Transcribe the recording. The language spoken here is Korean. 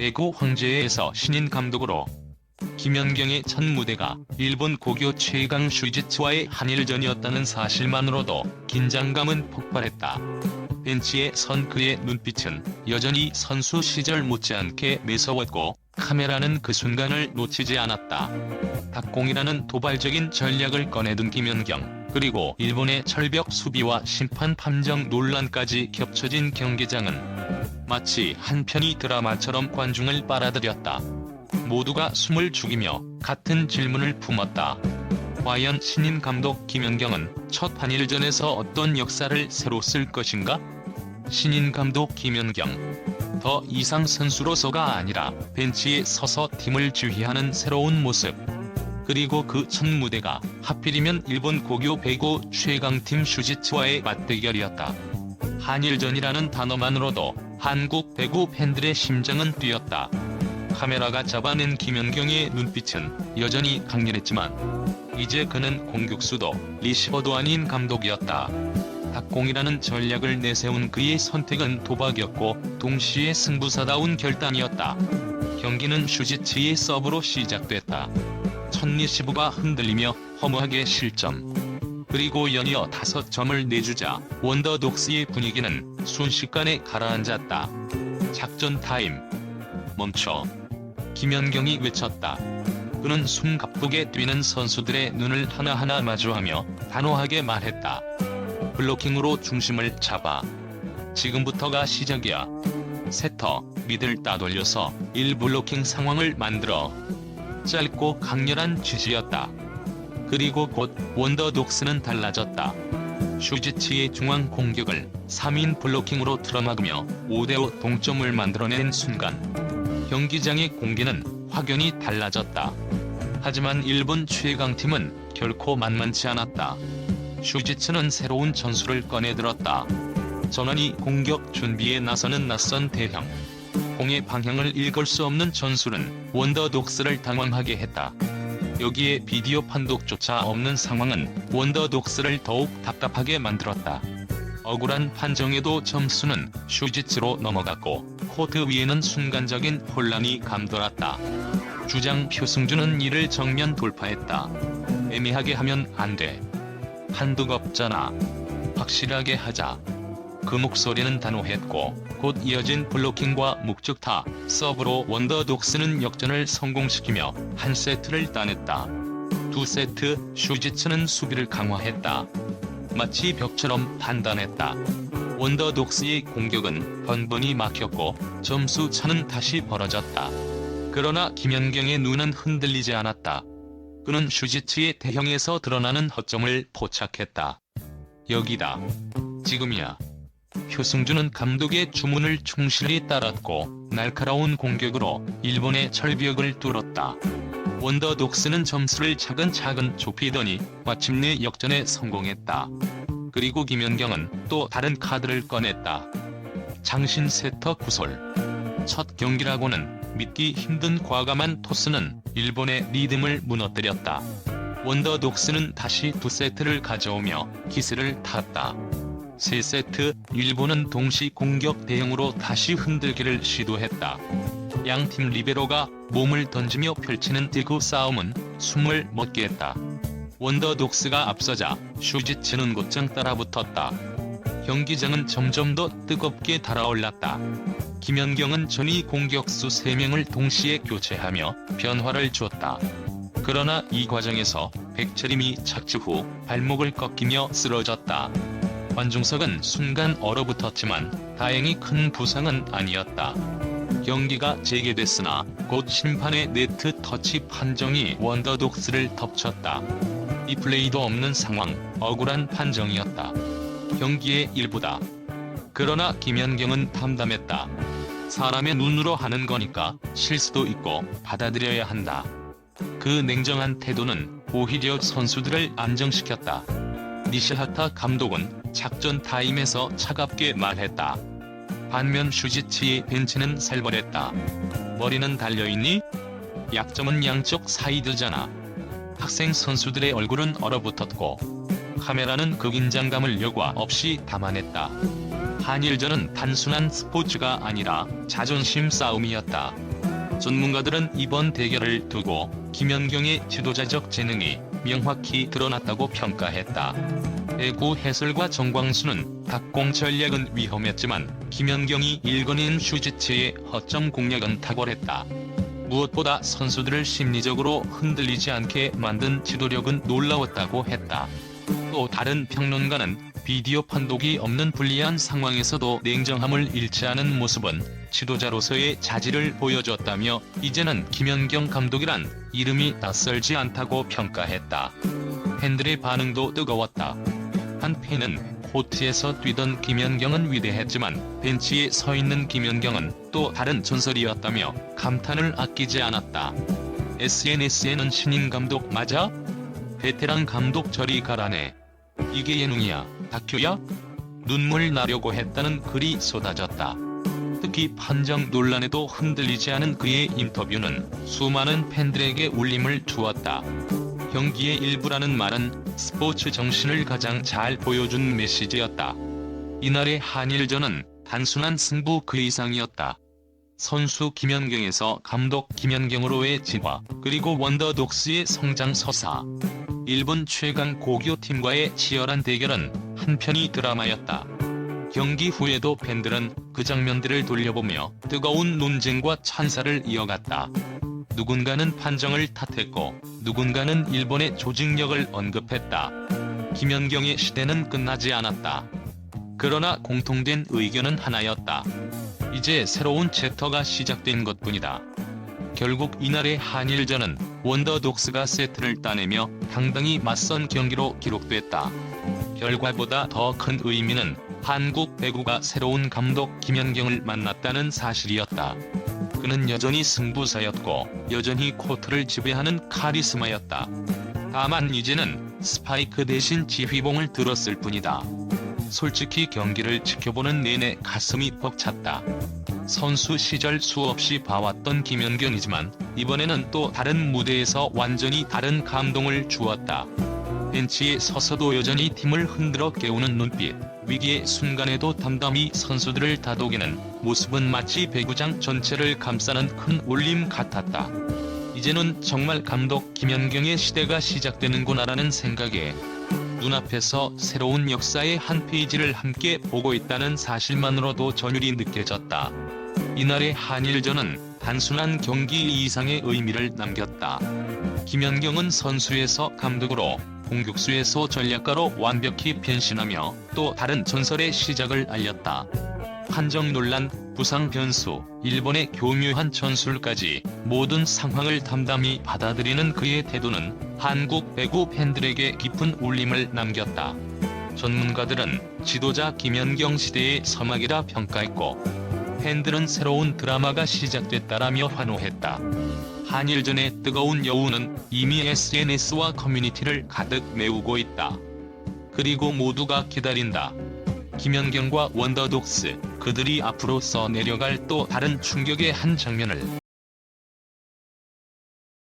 배구 황제에서 신인 감독으로 김연경의 첫 무대가 일본 고교 최강 슈지츠와의 한일전이었다는 사실만으로도 긴장감은 폭발했다. 벤치에 선 그의 눈빛은 여전히 선수 시절 못지않게 매서웠고 카메라는 그 순간을 놓치지 않았다. 닭공이라는 도발적인 전략을 꺼내든 김연경 그리고 일본의 철벽 수비와 심판 판정 논란까지 겹쳐진 경기장은 마치 한 편의 드라마처럼 관중을 빨아들였다. 모두가 숨을 죽이며 같은 질문을 품었다. 과연 신인 감독 김연경은 첫 한일전에서 어떤 역사를 새로 쓸 것인가? 신인 감독 김연경. 더 이상 선수로서가 아니라 벤치에 서서 팀을 지휘하는 새로운 모습. 그리고 그 첫 무대가 하필이면 일본 고교 배구 최강팀 슈지츠와의 맞대결이었다. 한일전이라는 단어만으로도 한국 배구 팬들의 심장은 뛰었다. 카메라가 잡아낸 김연경의 눈빛은 여전히 강렬했지만 이제 그는 공격수도 리시버도 아닌 감독이었다. 닭공이라는 전략을 내세운 그의 선택은 도박이었고 동시에 승부사다운 결단이었다. 경기는 슈지츠의 서브로 시작됐다. 첫 리시브가 흔들리며 허무하게 실점. 그리고 연이어 다섯 점을 내주자 원더독스의 분위기는 순식간에 가라앉았다. 작전 타임. 멈춰. 김연경이 외쳤다. 그는 숨가쁘게 뛰는 선수들의 눈을 하나하나 마주하며 단호하게 말했다. 블로킹으로 중심을 잡아. 지금부터가 시작이야. 세터, 미들 따돌려서 1블로킹 상황을 만들어. 짧고 강렬한 지시였다. 그리고 곧 원더독스는 달라졌다. 슈지치의 중앙 공격을 3인 블로킹으로 틀어막으며 5대5 동점을 만들어낸 순간 경기장의 공기는 확연히 달라졌다. 하지만 일본 최강팀은 결코 만만치 않았다. 슈지츠는 새로운 전술을 꺼내들었다. 전원이 공격 준비에 나서는 낯선 대형. 공의 방향을 읽을 수 없는 전술은 원더독스를 당황하게 했다. 여기에 비디오 판독조차 없는 상황은 원더독스를 더욱 답답하게 만들었다. 억울한 판정에도 점수는 슈지츠로 넘어갔고 코트 위에는 순간적인 혼란이 감돌았다. 주장 표승준은 이를 정면 돌파했다. 애매하게 하면 안 돼. 한두가 없잖아. 확실하게 하자. 그 목소리는 단호했고 곧 이어진 블로킹과 묵직타, 서브로 원더독스는 역전을 성공시키며 한 세트를 따냈다. 두 세트 슈지츠는 수비를 강화했다. 마치 벽처럼 단단했다. 원더독스의 공격은 번번이 막혔고 점수 차는 다시 벌어졌다. 그러나 김연경의 눈은 흔들리지 않았다. 그는 슈지츠의 대형에서 드러나는 허점을 포착했다. 여기다. 지금이야. 효승준은 감독의 주문을 충실히 따랐고 날카로운 공격으로 일본의 철벽을 뚫었다. 원더독스는 점수를 차근차근 좁히더니 마침내 역전에 성공했다. 그리고 김연경은 또 다른 카드를 꺼냈다. 장신 세터 구솔. 첫 경기라고는 믿기 힘든 과감한 토스는 일본의 리듬을 무너뜨렸다. 원더독스는 다시 두 세트를 가져오며 기세를 탔다. 세 세트 일본은 동시 공격 대응으로 다시 흔들기를 시도했다. 양팀 리베로가 몸을 던지며 펼치는 대구 싸움은 숨을 멎게 했다. 원더독스가 앞서자 슈지츠는 곧장 따라붙었다. 경기장은 점점 더 뜨겁게 달아올랐다. 김연경은 전위 공격수 3명을 동시에 교체하며 변화를 주었다. 그러나 이 과정에서 백철임이 착지 후 발목을 꺾이며 쓰러졌다. 관중석은 순간 얼어붙었지만 다행히 큰 부상은 아니었다. 경기가 재개됐으나 곧 심판의 네트 터치 판정이 원더독스를 덮쳤다. 이 플레이도 없는 상황, 억울한 판정이었다. 경기의 일부다. 그러나 김연경은 담담했다. 사람의 눈으로 하는 거니까 실수도 있고 받아들여야 한다. 그 냉정한 태도는 오히려 선수들을 안정시켰다. 니시하타 감독은 작전 타임에서 차갑게 말했다. 반면 슈지치의 벤치는 살벌했다. 머리는 달려있니? 약점은 양쪽 사이드잖아. 학생 선수들의 얼굴은 얼어붙었고 카메라는 그 긴장감을 여과 없이 담아냈다. 한일전은 단순한 스포츠가 아니라 자존심 싸움이었다. 전문가들은 이번 대결을 두고 김연경의 지도자적 재능이 명확히 드러났다고 평가했다. 애구 해설과 정광수는 박공 전략은 위험했지만 김연경이 일궈낸 슈지츠의 허점 공략은 탁월했다. 무엇보다 선수들을 심리적으로 흔들리지 않게 만든 지도력은 놀라웠다고 했다. 또 다른 평론가는 비디오 판독이 없는 불리한 상황에서도 냉정함을 잃지 않은 모습은 지도자로서의 자질을 보여줬다며 이제는 김연경 감독이란 이름이 낯설지 않다고 평가했다. 팬들의 반응도 뜨거웠다. 한 팬은 코트에서 뛰던 김연경은 위대했지만 벤치에 서 있는 김연경은 또 다른 전설이었다며 감탄을 아끼지 않았다. SNS에는 신인 감독 맞아? 베테랑 감독 저리 가라네. 이게 예능이야, 다큐야? 눈물 나려고 했다는 글이 쏟아졌다. 특히 판정 논란에도 흔들리지 않은 그의 인터뷰는 수많은 팬들에게 울림을 주었다. 경기의 일부라는 말은 스포츠 정신을 가장 잘 보여준 메시지였다. 이날의 한일전은 단순한 승부 그 이상이었다. 선수 김연경에서 감독 김연경으로의 진화, 그리고 원더독스의 성장 서사. 일본 최강 고교 팀과의 치열한 대결은 한편이 드라마였다. 경기 후에도 팬들은 그 장면들을 돌려보며 뜨거운 논쟁과 찬사를 이어갔다. 누군가는 판정을 탓했고 누군가는 일본의 조직력을 언급했다. 김연경의 시대는 끝나지 않았다. 그러나 공통된 의견은 하나였다. 이제 새로운 챕터가 시작된 것뿐이다. 결국 이날의 한일전은 원더독스가 세트를 따내며 당당히 맞선 경기로 기록됐다. 결과보다 더 큰 의미는 한국 배구가 새로운 감독 김연경을 만났다는 사실이었다. 그는 여전히 승부사였고 여전히 코트를 지배하는 카리스마였다. 다만 이제는 스파이크 대신 지휘봉을 들었을 뿐이다. 솔직히 경기를 지켜보는 내내 가슴이 벅찼다. 선수 시절 수없이 봐왔던 김연경이지만 이번에는 또 다른 무대에서 완전히 다른 감동을 주었다. 벤치에 서서도 여전히 팀을 흔들어 깨우는 눈빛, 위기의 순간에도 담담히 선수들을 다독이는 모습은 마치 배구장 전체를 감싸는 큰 울림 같았다. 이제는 정말 감독 김연경의 시대가 시작되는구나라는 생각에 눈앞에서 새로운 역사의 한 페이지를 함께 보고 있다는 사실만으로도 전율이 느껴졌다. 이날의 한일전은 단순한 경기 이상의 의미를 남겼다. 김연경은 선수에서 감독으로 공격수에서 전략가로 완벽히 변신하며 또 다른 전설의 시작을 알렸다. 판정 논란, 부상 변수, 일본의 교묘한 전술까지 모든 상황을 담담히 받아들이는 그의 태도는 한국 배구 팬들에게 깊은 울림을 남겼다. 전문가들은 지도자 김연경 시대의 서막이라 평가했고 팬들은 새로운 드라마가 시작됐다라며 환호했다. 한일전의 뜨거운 여우는 이미 SNS와 커뮤니티를 가득 메우고 있다. 그리고 모두가 기다린다. 김연경과 원더독스, 그들이 앞으로 써내려갈 또 다른 충격의 한 장면을